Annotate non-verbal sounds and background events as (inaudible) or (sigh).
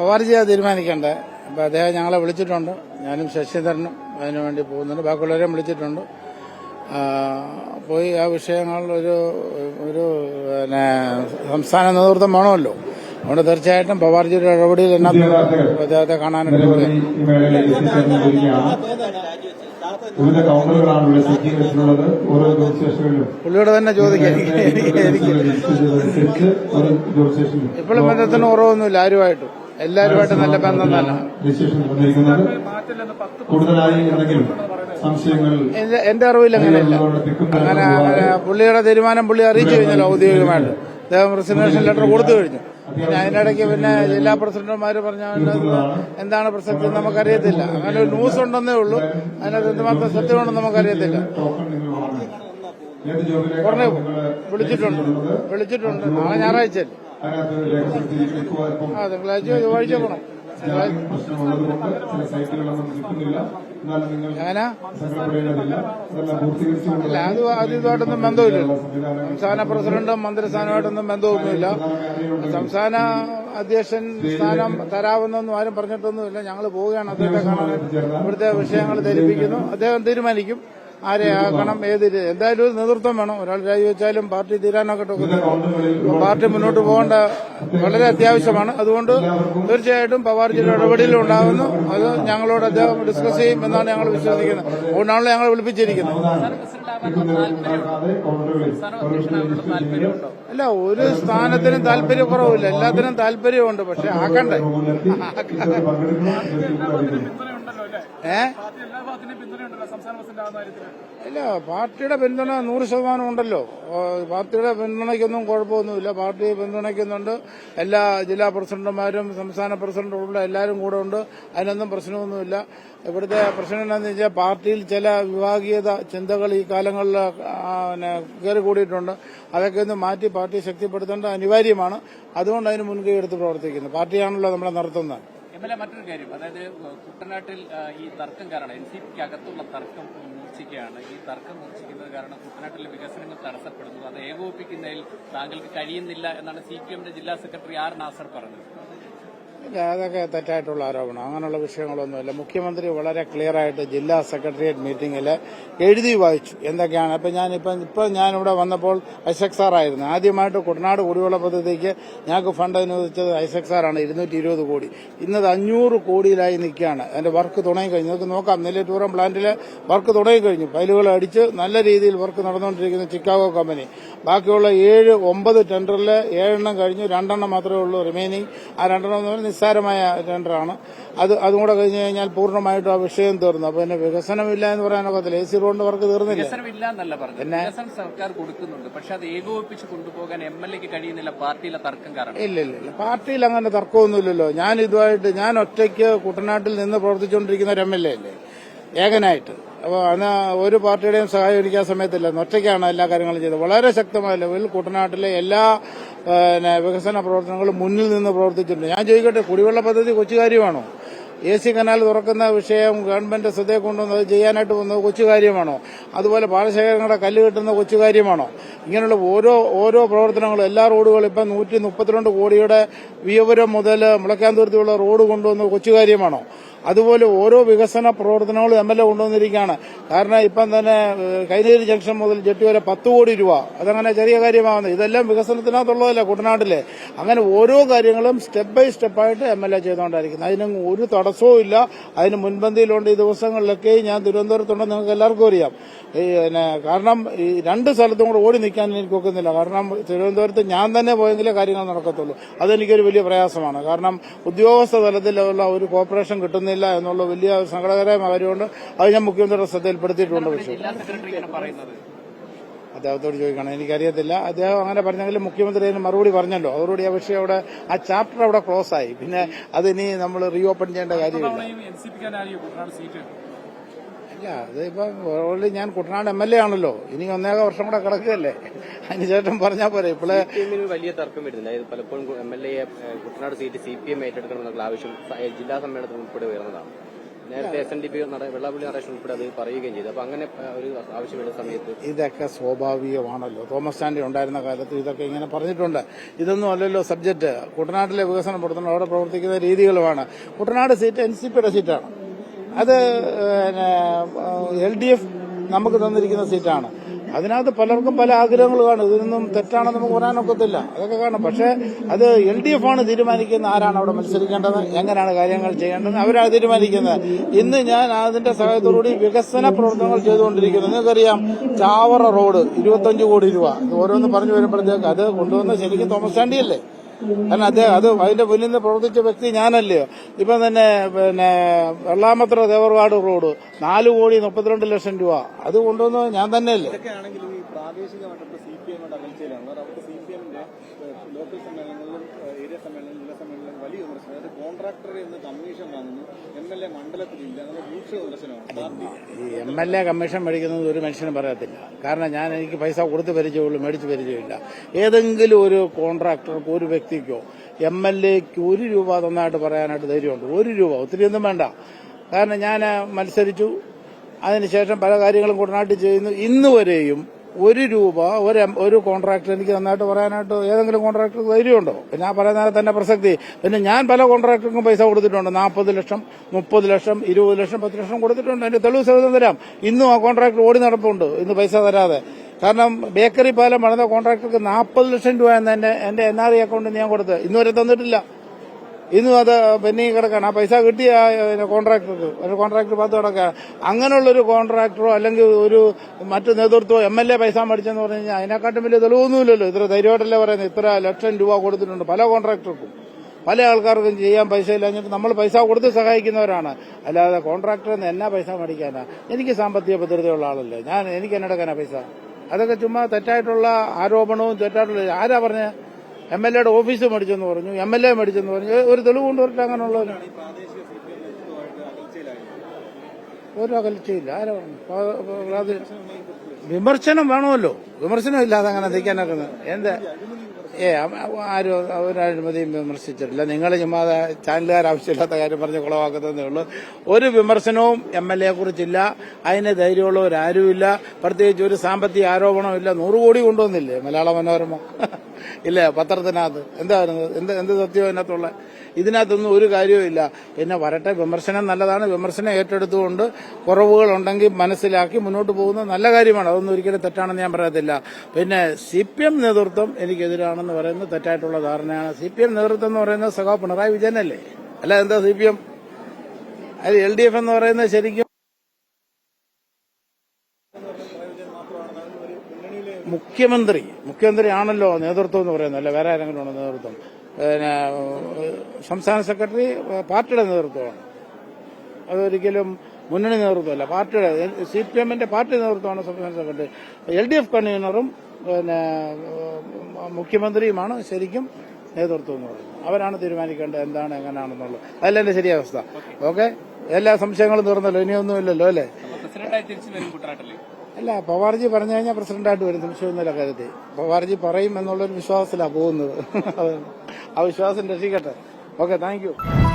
പവാർജിയ തീരുമാനിക്കേണ്ടത് അപ്പോൾ അദ്ദേഹം ഞങ്ങളെ വിളിച്ചിട്ടുണ്ട്. ഞാനും ശശിധരനും അതിനുവേണ്ടി പോകുന്നുണ്ട്. ബാക്കിയുള്ളവരെയും വിളിച്ചിട്ടുണ്ട്. പോയി ആ വിഷയങ്ങൾ ഒരു ഒരു പിന്നെ സംസ്ഥാന നേതൃത്വം വേണമല്ലോ. അതുകൊണ്ട് തീർച്ചയായിട്ടും പവാർജിയുടെ ഇടപെടിയിൽ എന്നാ അദ്ദേഹത്തെ കാണാനുണ്ട് വിവിധ കൗണ്ടറുകളാണ് ഇവിടെ സജ്ജീകരിച്ചിട്ടുള്ളത്. ഓരോ പുള്ളിയോട് തന്നെ ചോദിക്കാം. ഇപ്പോഴും ബന്ധത്തിന് കുറവൊന്നുമില്ല ആരുമായിട്ടും. എല്ലാവരുമായിട്ട് നല്ല ബന്ധം തന്നെ രജിസ്ട്രേഷൻ വന്നിരിക്കുന്നത് കൂടുതലായി എന്തെങ്കിലും സംശയങ്ങൾ എന്റെ അറിവില്ല അറിവിൽ അങ്ങനെയില്ല അങ്ങനെ അങ്ങനെ പുള്ളിയുടെ തീരുമാനം പുള്ളി അറിയിച്ചു കഴിഞ്ഞല്ലോ ഔദ്യോഗികമായിട്ട് അദ്ദേഹം റെസിഗ്നേഷൻ ലെറ്റർ കൊടുത്തു കഴിഞ്ഞു പിന്നെ അതിനിടയ്ക്ക് പിന്നെ ജില്ലാ പ്രസിഡന്റുമാര് പറഞ്ഞ എന്താണ് പ്രസക്തി നമുക്കറിയത്തില്ല അങ്ങനെ ഒരു ന്യൂസ് ഉണ്ടെന്നേ ഉള്ളൂ അതിനകത്ത് എന്തുമാത്രം സത്യമുണ്ടെന്ന് നമുക്കറിയത്തില്ല പറഞ്ഞു വിളിച്ചിട്ടുണ്ട് വിളിച്ചിട്ടുണ്ട് നാളെ ഞായറാഴ്ചയല്ലേ അതിനകത്ത് പ്രശ്നമുള്ളതുകൊണ്ട് ചില സൈറ്റുകളൊന്നും കിട്ടുന്നില്ല. നിങ്ങൾ അതെല്ലാം അത് അത് ബന്ധമില്ല. സംസ്ഥാന പ്രസിഡന്റും മന്ത്രിസ്ഥാനമായിട്ടൊന്നും ബന്ധമൊന്നുമില്ല സംസ്ഥാന അധ്യക്ഷൻ സ്ഥാനം തരാമെന്നൊന്നും ആരും പറഞ്ഞിട്ടൊന്നുമില്ല. ഞങ്ങൾ പോവുകയാണ്. അദ്ദേഹത്തെ കാണാൻ ഇവിടുത്തെ വിഷയങ്ങൾ ധരിപ്പിക്കുന്നു. അദ്ദേഹം തീരുമാനിക്കും. ആരെ ആക്കണം ഏത് എന്തായാലും ഒരു നേതൃത്വം വേണം. ഒരാൾ രാജിവെച്ചാലും പാർട്ടി തീരാനൊക്കെ. പാർട്ടി മുന്നോട്ട് പോകേണ്ട വളരെ അത്യാവശ്യമാണ്. അതുകൊണ്ട് തീർച്ചയായിട്ടും പവാർജിയുടെ ഇടപെടലിൽ ഉണ്ടാകുന്നു അത് ഞങ്ങളോട് അദ്ദേഹം ഡിസ്കസ് ചെയ്യും എന്നാണ് ഞങ്ങൾ വിശ്വസിക്കുന്നത്. അതുകൊണ്ടാണല്ലോ ഞങ്ങൾ വിളിപ്പിച്ചിരിക്കുന്നത്. അല്ല ഒരു സ്ഥാനത്തിനും താല്പര്യക്കുറവില്ല. എല്ലാത്തിനും താല്പര്യമുണ്ട്. പക്ഷെ ആക്കണ്ടേ? (laughs) ഇല്ല പാർട്ടിയുടെ പിന്തുണ നൂറ് ശതമാനം ഉണ്ടല്ലോ. പാർട്ടിയുടെ പിന്തുണയ്ക്കൊന്നും കുഴപ്പമൊന്നുമില്ല. പാർട്ടി പിന്തുണയ്ക്കുന്നുണ്ട്. എല്ലാ ജില്ലാ പ്രസിഡന്റുമാരും സംസ്ഥാന പ്രസിഡന്റും ഉള്ള എല്ലാവരും കൂടെ ഉണ്ട്. അതിനൊന്നും പ്രശ്നമൊന്നുമില്ല. ഇവിടുത്തെ പ്രശ്നം എന്താണെന്ന് വെച്ചാൽ പാർട്ടിയിൽ ചില വിഭാഗീയത ചിന്തകൾ ഈ കാലങ്ങളിൽ കയറി കൂടിയിട്ടുണ്ട് അതൊക്കെ ഒന്ന് മാറ്റി പാർട്ടി ശക്തിപ്പെടുത്തേണ്ടത് അനിവാര്യമാണ്. അതുകൊണ്ട് അതിന് മുൻകൈ എടുത്ത് പ്രവർത്തിക്കുന്നു. പാർട്ടിയാണല്ലോ നമ്മളെ നടത്തുന്നത്. എം എൽ എ മറ്റൊരു കാര്യം. അതായത് കുട്ടനാട്ടിൽ ഈ തർക്കം കാരണം എൻ സി പിക്ക് അകത്തുള്ള തർക്കം മൂർച്ഛിക്കുകയാണ്. ഈ തർക്കം മൂർച്ഛിക്കുന്നത് കാരണം കുട്ടനാട്ടിലെ വികസനങ്ങൾ തടസ്സപ്പെടുന്നു. അത് ഏകോപിപ്പിക്കുന്നതിൽ താങ്കൾക്ക് കഴിയുന്നില്ല എന്നാണ് സി പി എമ്മിന്റെ ജില്ലാ സെക്രട്ടറി ആർ നാസർ പറഞ്ഞത്. അതൊക്കെ തെറ്റായിട്ടുള്ള ആരോപണം. അങ്ങനെയുള്ള വിഷയങ്ങളൊന്നുമില്ല. മുഖ്യമന്ത്രി വളരെ ക്ലിയർ ആയിട്ട് ജില്ലാ സെക്രട്ടേറിയറ്റ് മീറ്റിംഗിൽ എഴുതി വായിച്ചു. എന്തൊക്കെയാണ്? അപ്പം ഞാനിപ്പം ഇപ്പം ഞാനിവിടെ വന്നപ്പോൾ ഐസക് സാറായിരുന്നു ആദ്യമായിട്ട് കുട്ടനാട് കുടിവെള്ള പദ്ധതിക്ക് ഞങ്ങൾക്ക് ഫണ്ട് അനുവദിച്ചത് ഐസക് സാറാണ് ഇരുന്നൂറ്റി ഇരുപത് കോടി. ഇന്നത് അഞ്ഞൂറ് കോടിയിലായി നിൽക്കുകയാണ്. അതിന്റെ വർക്ക് തുടങ്ങിക്കഴിഞ്ഞു. നിങ്ങൾക്ക് നോക്കാം. നെല്ല് ടൂറം പ്ലാന്റിൽ വർക്ക് തുടങ്ങിക്കഴിഞ്ഞു. ഫയലുകൾ അടിച്ച് നല്ല രീതിയിൽ വർക്ക് നടന്നുകൊണ്ടിരിക്കുന്ന ചിക്കാഗോ കമ്പനി ബാക്കിയുള്ള ഏഴ് ഒമ്പത് ടെൻഡറിൽ ഏഴെണ്ണം കഴിഞ്ഞു. രണ്ടെണ്ണം മാത്രമേ ഉള്ളൂ റിമൈനിങ് ആ രണ്ടെണ്ണം എന്ന് പറഞ്ഞാൽ നിസ്സാരമായ ടെൻഡറാണ്. അത് അതും കൂടെ കഴിഞ്ഞ് കഴിഞ്ഞാൽ പൂർണമായിട്ടും ആ വിഷയം തീർന്നു. അപ്പൊ പിന്നെ വികസനമില്ല എന്ന് പറയാനൊക്കത്തില്ല. എ സി റോഡിന്റെ വർക്ക് തീർന്നില്ല. എന്നല്ല പറഞ്ഞത്. വികസനം സർക്കാർ കൊടുക്കുന്നുണ്ട്. പക്ഷെ അത് ഏകോപിപ്പിച്ച് കൊണ്ടുപോകാൻ എം എൽ എക്ക് കഴിയുന്നില്ല. പാർട്ടിയിലെ തർക്കം കാരണം. ഇല്ല ഇല്ല ഇല്ല പാർട്ടിയിൽ അങ്ങനെ തർക്കമൊന്നുമില്ലല്ലോ. ഞാൻ ഇതുമായിട്ട് ഞാൻ ഒറ്റയ്ക്ക് കുട്ടനാട്ടിൽ നിന്ന് പ്രവർത്തിച്ചുകൊണ്ടിരിക്കുന്ന ഒരു എം എൽ എ അല്ലേ? ഏകനായിട്ട്. അപ്പോൾ അന്ന് ഒരു പാർട്ടിയുടെയും സഹായം ഇരിക്കാൻ സമയത്തില്ല ഒറ്റയ്ക്കാണ് എല്ലാ കാര്യങ്ങളും ചെയ്തത്. വളരെ ശക്തമായ ലെവലിൽ കുട്ടനാട്ടിലെ എല്ലാ പിന്നെ, വികസന പ്രവർത്തനങ്ങളും മുന്നിൽ നിന്ന് പ്രവർത്തിച്ചിട്ടുണ്ട്. ഞാൻ ചോദിക്കട്ടെ കുടിവെള്ള പദ്ധതി കൊച്ചു കാര്യമാണോ? എ സി കനാൽ തുറക്കുന്ന വിഷയം ഗവൺമെന്റ് ശ്രദ്ധയെ കൊണ്ടുവന്ന് അത് ചെയ്യാനായിട്ട് വന്നത് കൊച്ചു കാര്യമാണോ? അതുപോലെ പാടശേഖരങ്ങളുടെ കല്ല് കിട്ടുന്ന കൊച്ചു കാര്യമാണോ? ഇങ്ങനെയുള്ള ഓരോ ഓരോ പ്രവർത്തനങ്ങളും എല്ലാ റോഡുകളും ഇപ്പം നൂറ്റി മുപ്പത്തിരണ്ട് കോടിയുടെ വിയപുരം മുതൽ മുളക്കാന്തുരുത്തിയുള്ള റോഡ് കൊണ്ടുവന്നത് കൊച്ചു കാര്യമാണോ? അതുപോലെ ഓരോ വികസന പ്രവർത്തനങ്ങളും എം എൽ എ കൊണ്ടുവന്നിരിക്കുകയാണ്. കാരണം ഇപ്പം തന്നെ കൈനേരി ജംഗ്ഷൻ മുതൽ ജെട്ടി വരെ പത്ത് കോടി രൂപ. അതങ്ങനെ ചെറിയ കാര്യമാകുന്നത് ഇതെല്ലാം വികസനത്തിനകത്തുള്ളതല്ലേ കുട്ടനാട്ടിലെ. അങ്ങനെ ഓരോ കാര്യങ്ങളും സ്റ്റെപ്പ് ബൈ സ്റ്റെപ്പായിട്ട് എം എൽ എ ചെയ്തുകൊണ്ടായിരിക്കുന്നത് അതിനും ഒരു തടസ്സവും ഇല്ല. അതിന് മുൻപന്തിയിലുണ്ട് ഈ ദിവസങ്ങളിലൊക്കെ ഞാൻ തിരുവനന്തപുരത്തുണ്ടെന്ന് നിങ്ങൾക്ക് എല്ലാവർക്കും അറിയാം. പിന്നെ കാരണം ഈ രണ്ട് സ്ഥലത്തും കൂടെ ഓടി നിൽക്കാൻ എനിക്ക് ഒക്കുന്നില്ല. കാരണം തിരുവനന്തപുരത്ത് ഞാൻ തന്നെ പോയെങ്കിലേ കാര്യങ്ങൾ നടക്കത്തുള്ളൂ. അതെനിക്കൊരു വലിയ പ്രയാസമാണ്. കാരണം ഉദ്യോഗസ്ഥ തലത്തിലുള്ള ഒരു കോർപ്പറേഷൻ കോപ്പറേഷൻ കിട്ടുന്നില്ല എന്നുള്ള വലിയ സങ്കടകരമായ കാര്യമുണ്ട്. അത് ഞാൻ മുഖ്യമന്ത്രിയുടെ ശ്രദ്ധയിൽപ്പെടുത്തിയിട്ടുണ്ട് പക്ഷേ അദ്ദേഹത്തോട് ചോദിക്കണം എനിക്കറിയത്തില്ല. അദ്ദേഹം അങ്ങനെ പറഞ്ഞെങ്കിൽ മുഖ്യമന്ത്രി അതിന് മറുപടി പറഞ്ഞല്ലോ. അതോടുകൂടി ആ വിഷയം അവിടെ ആ ചാപ്റ്റർ അവിടെ ക്ലോസ് ആയി പിന്നെ അതിനി നമ്മൾ റീ ഓപ്പൺ ചെയ്യേണ്ട കാര്യമില്ല എൻ സി പിക്കാനായിരിക്കും കുട്ടനാട് സീറ്റ് ഇല്ല അതിപ്പം ഓൾറെഡി ഞാൻ കുട്ടനാട് എം എൽ എ ആണല്ലോ. ഇനി ഒന്നേക വർഷം കൂടെ കിടക്കുകയല്ലേ? അതിനുശേഷം പറഞ്ഞാൽ പോരെ ഇപ്പോഴേ വലിയ തർക്കം വരുന്നില്ല പലപ്പോഴും M L A Kuttanad seat C P M ഏറ്റെടുക്കണമെന്നുള്ള ആവശ്യം ജില്ലാ സമ്മേളനത്തിൽ ഉൾപ്പെടെ ഉയർന്നതാണ്. നേരത്തെ S N D P Vellappally Natesan ഉൾപ്പെടെ അത് പറയുകയും ചെയ്തു. അപ്പൊ അങ്ങനെ ഒരു ആവശ്യമുള്ള സമയത്ത് ഇതൊക്കെ സ്വാഭാവികമാണല്ലോ. തോമസ് സ്റ്റാൻഡി ഉണ്ടായിരുന്ന കാലത്ത് ഇതൊക്കെ ഇങ്ങനെ പറഞ്ഞിട്ടുണ്ട്. ഇതൊന്നും അല്ലല്ലോ സബ്ജക്ട്. കുട്ടനാട്ടിലെ വികസനം പെടുത്തുന്ന അവിടെ പ്രവർത്തിക്കുന്ന രീതികളുമാണ്. കുട്ടനാട് സീറ്റ് എൻ സി പിയുടെ സീറ്റാണ്. അത് എൽ ഡി എഫ് നമുക്ക് തന്നിരിക്കുന്ന സീറ്റാണ്. അതിനകത്ത് പലർക്കും പല ആഗ്രഹങ്ങൾ കാണും. ഇതിനൊന്നും തെറ്റാണെന്ന് നമുക്ക് പറയാനൊക്കത്തില്ല അതൊക്കെ കാണും. പക്ഷേ അത് എൽ ഡി എഫ് ആണ് തീരുമാനിക്കുന്നത് ആരാണ് അവിടെ മത്സരിക്കേണ്ടത് എങ്ങനെയാണ് കാര്യങ്ങൾ ചെയ്യേണ്ടത് അവരാണ് തീരുമാനിക്കുന്നത്. ഇന്ന് ഞാൻ അതിന്റെ സഹായത്തോടുകൂടി വികസന പ്രവർത്തനങ്ങൾ ചെയ്തുകൊണ്ടിരിക്കുന്നു. നിങ്ങൾക്കറിയാം ചാവറ റോഡ് ഇരുപത്തഞ്ച് കോടി രൂപ. ഓരോന്ന് പറഞ്ഞു വരുമ്പോഴത്തേക്ക് അത് കൊണ്ടുവന്ന ശരിക്കും തോമസ് ചാണ്ടിയല്ലേ? കാരണം അദ്ദേഹം അത് അതിന്റെ മുന്നിൽ നിന്ന് പ്രവർത്തിച്ച വ്യക്തി ഞാനല്ലയോ ഇപ്പം തന്നെ പിന്നെ വെള്ളാമത്ര ദേവർവാട് റോഡ് നാല് കോടി മുപ്പത്തിരണ്ട് ലക്ഷം രൂപ. അത് കൊണ്ടുവന്നത് ഞാൻ തന്നെയല്ലേ. ലോക്കൽ സമ്മേളനങ്ങളിലും ഏരിയ സമ്മേളനങ്ങളിലും ജില്ലാ സമ്മേളനങ്ങളിലും വലിയ വിമർശനം. അതായത് കോൺട്രാക്ടറെ നിന്ന് കമ്മീഷൻ വാങ്ങുന്നു. എം എൽ എ മണ്ഡലത്തിലില്ല എന്നുള്ള രൂക്ഷ വിമർശനമാണ്. ഈ എം എൽ എ കമ്മീഷൻ മേടിക്കുന്നത് ഒരു മനുഷ്യനും പറയത്തില്ല. കാരണം ഞാൻ എനിക്ക് പൈസ കൊടുത്ത് പരിചയമുള്ളൂ മേടിച്ച് പരിചയമില്ല. ഏതെങ്കിലും ഒരു കോൺട്രാക്ടർക്ക് ഒരു വ്യക്തിക്കോ എം എൽ എക്ക് ഒരു രൂപ തന്നായിട്ട് പറയാനായിട്ട് ധൈര്യമുണ്ട്. ഒരു രൂപ. ഒത്തിരി ഒന്നും വേണ്ട. കാരണം ഞാൻ മത്സരിച്ചു. അതിനുശേഷം പല കാര്യങ്ങളും കുട്ടനാട്ടിൽ ചെയ്യുന്നു. ഇന്ന് വരെയും ഒരു രൂപ ഒരു ഒരു കോൺട്രാക്ടർ എനിക്ക് നന്നായിട്ട് പറയാനായിട്ട് ഏതെങ്കിലും കോൺട്രാക്ടർ ധൈര്യമുണ്ടോ? പിന്നെ ഞാൻ പറയുന്നത് തന്നെ പ്രസക്തി. പിന്നെ ഞാൻ പല കോൺട്രാക്ടർക്കും പൈസ കൊടുത്തിട്ടുണ്ട്. നാൽപ്പത് ലക്ഷം മുപ്പത് ലക്ഷം ഇരുപത് ലക്ഷം പത്ത് ലക്ഷം കൊടുത്തിട്ടുണ്ട്. അതിന്റെ തെളിവ് സഹിതം തരാം. ഇന്നും ആ കോൺട്രാക്ടർ ഓടി നടപ്പുണ്ട്. ഇന്ന് പൈസ തരാതെ. കാരണം ബേക്കറി പാലം പണിത കോൺട്രാക്ടർക്ക് നാൽപ്പത് ലക്ഷം രൂപ എന്ന് എന്റെ എന്റെ എൻ ആർ ഐ അക്കൗണ്ടിൽ ഞാൻ കൊടുത്ത്. ഇന്നുവരെ തന്നിട്ടില്ല. ഇന്നും അത് പെൻഡിങ് കിടക്കാണ്. ആ പൈസ കിട്ടിയ കോൺട്രാക്ടർക്ക് ഒരു കോൺട്രാക്ടർ പത്ത് കിടക്കുക അങ്ങനെയുള്ളൊരു കോൺട്രാക്ടറോ അല്ലെങ്കിൽ ഒരു മറ്റു നേതൃത്വമോ എം എൽ എ പൈസ മേടിച്ചെന്ന് പറഞ്ഞു കഴിഞ്ഞാൽ അതിനെക്കാട്ടും വലിയ തെളിവൊന്നുമില്ലല്ലോ. ഇത്ര ധൈര്യമായിട്ടല്ലേ പറയുന്നത് ഇത്ര ലക്ഷം രൂപ കൊടുത്തിട്ടുണ്ട് പല കോൺട്രാക്ടർക്കും. പല ആൾക്കാർക്കും ചെയ്യാൻ പൈസ ഇല്ലാഞ്ഞിട്ട് നമ്മൾ പൈസ കൊടുത്ത് സഹായിക്കുന്നവരാണ്. അല്ലാതെ കോൺട്രാക്ടറിൽ നിന്ന് എന്നാ പൈസ മേടിക്കാനാ? എനിക്ക് സാമ്പത്തിക ഭദ്രതയുള്ള ആളല്ലേ. ഞാൻ എനിക്ക് എന്നെടുക്കാനാ പൈസ? അതൊക്കെ ചുമ്മാ തെറ്റായിട്ടുള്ള ആരോപണവും തെറ്റായിട്ടുള്ള ആരാ പറഞ്ഞ? എം എൽ എയുടെ ഓഫീസ് മേടിച്ചെന്ന് പറഞ്ഞു എം എൽ എ മേടിച്ചെന്ന് പറഞ്ഞു. ഒരു തെളിവ് കൊണ്ടുവരട്ടെ അങ്ങനെയുള്ള ഒരു അകൽച്ചയില്ല ആരാ പറഞ്ഞു? വിമർശനം വേണമല്ലോ. വിമർശനം ഇല്ലാതെ അങ്ങനെ നിൽക്കാനൊക്കെ എന്ത്? ഏ ആരും ഒരഴിമതിയും വിമർശിച്ചിട്ടില്ല. നിങ്ങൾ ചുമ്മാ ചാനലുകാർ ആവശ്യമില്ലാത്ത കാര്യം പറഞ്ഞ് കുളവാക്കുന്നതേ ഉള്ളൂ. ഒരു വിമർശനവും എം എൽ എയെ കുറിച്ചില്ല. അതിന് ധൈര്യമുള്ളവരാരുമില്ല. പ്രത്യേകിച്ച് ഒരു സാമ്പത്തിക ആരോപണവും ഇല്ല കോടി കൊണ്ടുവന്നില്ലേ മലയാള മനോരമ? ഇല്ലേ? പത്രത്തിനകത്ത്. എന്തായിരുന്നു എന്ത് എന്ത് സത്യം അതിനകത്തുള്ള? ഇതിനകത്തൊന്നും ഒരു കാര്യവും ഇല്ല. പിന്നെ വരട്ടെ. വിമർശനം നല്ലതാണ്. വിമർശനം ഏറ്റെടുത്തുകൊണ്ട് കുറവുകളുണ്ടെങ്കിൽ മനസ്സിലാക്കി മുന്നോട്ട് പോകുന്നത് നല്ല കാര്യമാണ്. അതൊന്നും ഒരിക്കലും തെറ്റാണെന്ന് ഞാൻ പറയത്തില്ല. പിന്നെ സി പി എം നേതൃത്വം എനിക്കെതിരാണെന്ന് പറയുന്നത് തെറ്റായിട്ടുള്ള ധാരണയാണ്. സി പി എം നേതൃത്വം എന്ന് പറയുന്നത് സഖാ പിണറായി വിജയനല്ലേ? അല്ല എന്താ സി പി എം? അത് എൽ ഡി എഫ് എന്ന് പറയുന്നത് ശരിക്കും മുഖ്യമന്ത്രി. മുഖ്യമന്ത്രി ആണല്ലോ നേതൃത്വം എന്ന് പറയുന്നത്. അല്ല വേറെ ആരെങ്കിലും ആണോ നേതൃത്വം? പിന്നെ സംസ്ഥാന സെക്രട്ടറി പാർട്ടിയുടെ നേതൃത്വമാണ്. അതൊരിക്കലും മുന്നണി നേതൃത്വമല്ല പാർട്ടിയുടെ. സി പി എമ്മിന്റെ പാർട്ടി നേതൃത്വമാണ് സംസ്ഥാന സെക്രട്ടറി. എൽ ഡി എഫ് കൺവീനറും പിന്നെ മുഖ്യമന്ത്രിയുമാണ് ശരിക്കും നേതൃത്വം എന്ന് പറയുന്നത്. അവരാണ് തീരുമാനിക്കേണ്ടത് എന്താണ് എങ്ങനെയാണെന്നുള്ളത് അതല്ല എന്റെ ശരിയാവസ്ഥ ഓക്കെ. എല്ലാ സംശയങ്ങളും തീർന്നല്ലോ ഇനിയൊന്നുമില്ലല്ലോ അല്ലേ? അല്ല പവാർജി പറഞ്ഞു കഴിഞ്ഞാൽ പ്രസിഡന്റായിട്ട് വരും സംശയമൊന്നുമില്ല കാര്യത്തിൽ. പവാർജി പറയും എന്നുള്ളൊരു വിശ്വാസത്തിലാണ് പോകുന്നത്. (laughs) ആ വിശ്വാസം രക്ഷിക്കട്ടെ. Okay thank